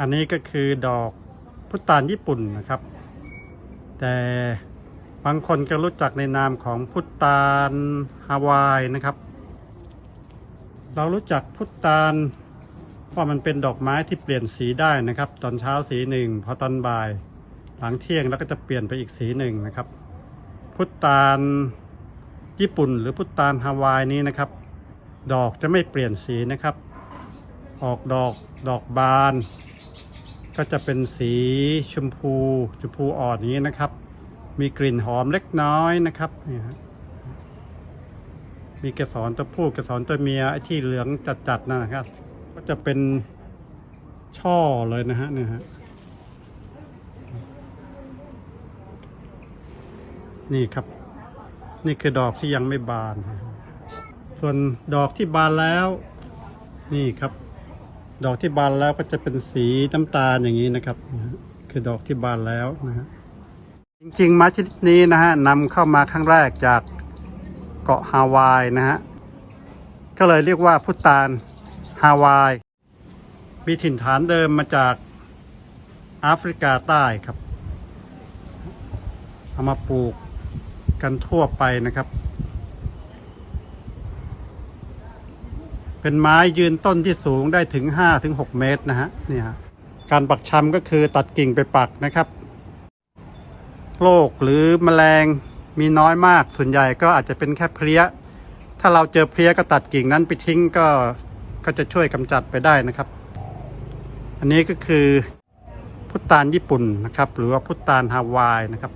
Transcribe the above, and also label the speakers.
Speaker 1: อันนี้ก็คือดอกพุตานญี่ปุ่นนะครับ แต่บางคนก็รู้จักในนามของพุตานฮาวายนะครับ เรารู้จักพุตานว่ามันเป็นดอกไม้ที่เปลี่ยนสีได้นะครับ ตอนเช้าสีหนึ่งพอตอนบ่าย หลังเที่ยงแล้วก็จะเปลี่ยนไปอีกสีหนึ่งนะครับ พุตานญี่ปุ่น หรือพุตานฮาวายนี้นะครับ ดอกจะไม่เปลี่ยนสีนะครับ ออกดอกดอกบาน ก็จะเป็นสีชมพูชมพูอ่อนอย่างนี้นะครับ มีกลิ่นหอมเล็กน้อยนะครับนี่ฮะมีเกสรตัวผู้เกสรตัวเมียไอ้ที่เหลืองจัดๆนั่นะครับ ก็จะเป็นช่อเลยนะฮะเนี่ยฮะนี่ครับ นี่คือดอกที่ยังไม่บาน ส่วนดอกที่บานแล้ว นี่ครับ ดอกที่บานแล้วก็จะเป็นสีน้ำตาลอย่างนี้นะครับ คือดอกที่บานแล้วนะฮะจริงๆ ไม้ชนิดนี้นะฮะนำเข้ามาครั้งแรกจากเกาะฮาวายนะฮะก็เลยเรียกว่าพุตานฮาวายมีถิ่นฐานเดิมมาจากแอฟริกาใต้ครับเอามาปลูกกันทั่วไปนะครับ เป็นไม้ยืนต้นที่สูงได้ถึง5ถึง6เมตรนะฮะนี่ฮะการปักชำก็คือตัดกิ่งไปปักนะครับโรคหรือแมลงมีน้อยมากส่วนใหญ่ก็อาจจะเป็นแค่เพลี้ย ถ้าเราเจอเพลี้ยก็ตัดกิ่งนั้นไปทิ้งก็ก็จะช่วยกำจัดไปได้นะครับ อันนี้ก็คือพุตานญี่ปุ่นนะครับ หรือว่าพุตานฮาวายนะครับ